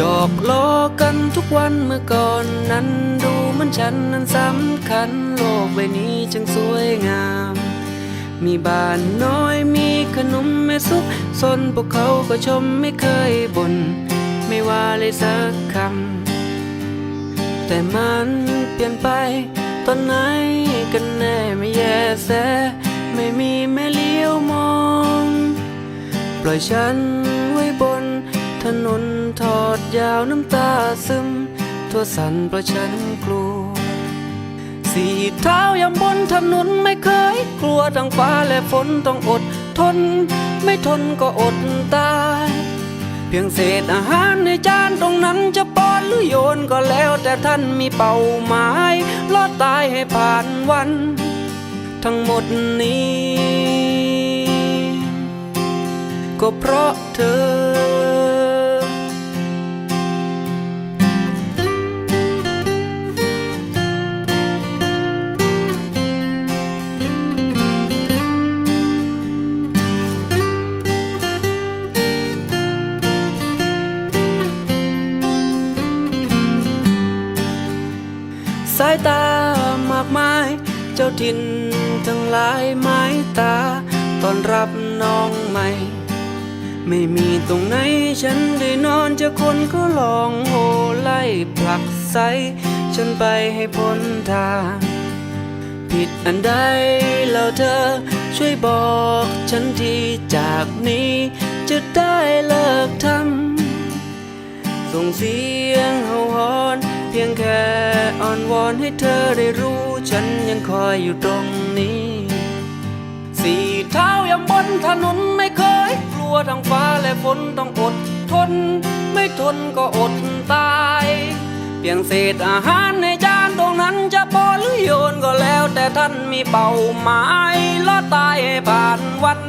ยอกล้อกันทุกวันเมื่อก่อนนั้น ดูเหมันฉันนั้นสำคัญ โลกใบนี้จึงสวยงาม มีบ้านน้อยมีขนมแม่ซุกซนพวกเขาก็ชมไม่เคยบน่นไม่ว่าเลยสักคำ แต่มันเปลี่ยนไป ตอนไหนกันแน่ไม่แย่แสไม่มีแม่เลี้ยวมอง ปล่อยฉันไว้บนถนน ทอดยาวน้ำตาซึม ทั่วสันเพราะฉันกลัว สี่เท้ายำบนถนนไม่เคยกลัวทั้งฟ้าและฝนต้องอดทน ไม่ทนก็อดตาย เพียงเศษอาหารในจานตรงนั้นจะป้อนหรือโยนก็แล้วแต่ท่านมีเป้าหมายลอดตายให้ผ่านวัน ทั้งหมดนี้ ก็เพราะเธอ สายตามากมาย เจ้าถิ่นทั้งหลายไม้ตาตอนรับน้องใหม่ ไม่มีตรงไหนฉันได้นอนจอคนก็ลองโหไล่ผลักไสฉันไปให้พ้นทาง ผิดอันใดแล้วเธอช่วยบอกฉันทีจากนี้ จะได้เลิกทำส่งเสียงเห่าหอน เพียงแค่ อ้อนวอนให้เธอได้รู้ ฉันยังคอยอยู่ตรงนี้ สี่เท้ายังบนถนนไม่เคย กลัวทั้งฟ้าและฝนต้องอดทน ไม่ทนก็อดตาย เพียงเศษอาหารในจานตรงนั้นจะพอหรือโยนก็แล้ว แต่ท่านมีเป้าหมายลอตายให้ผ่านวัน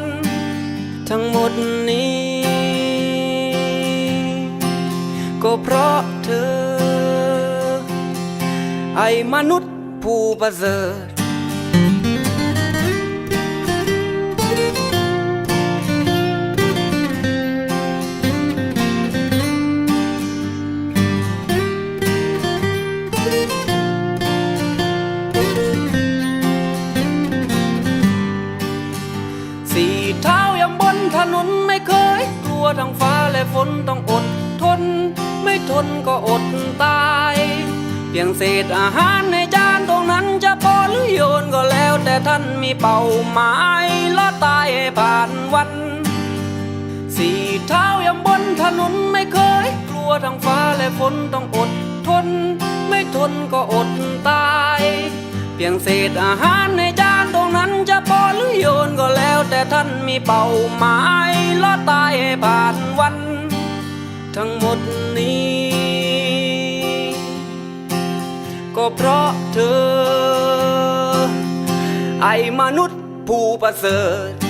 ทั้งหมดนี้ ก็เพราะเธอ อ้มนุษย์ผู้ประเสริฐสี่เท้ายังบนถนนไม่เคย กลัวทั้งฟ้าและฝนต้องอดทน ไม่ทนก็อดตาย เพียงเศษอาหารในจานตรงนั้นจะพอหรือโยนก็แล้ว แต่ท่านมีเป้าหมายลอดตายผ่านวัน สี่เท้ายังบนถนนไม่เคย กลัวทั้งฟ้าและฝนต้องอดทน ไม่ทนก็อดตาย เพียงเศษอาหารในจานตรงนั้นจะพอหรือโยนก็แล้ว แต่ท่านมีเป้าหมายลอดตายผ่านวัน ทั้งหมดนี้ ก็เพราะเธอ ไอ้มนุษย์ผู้ประเสริฐ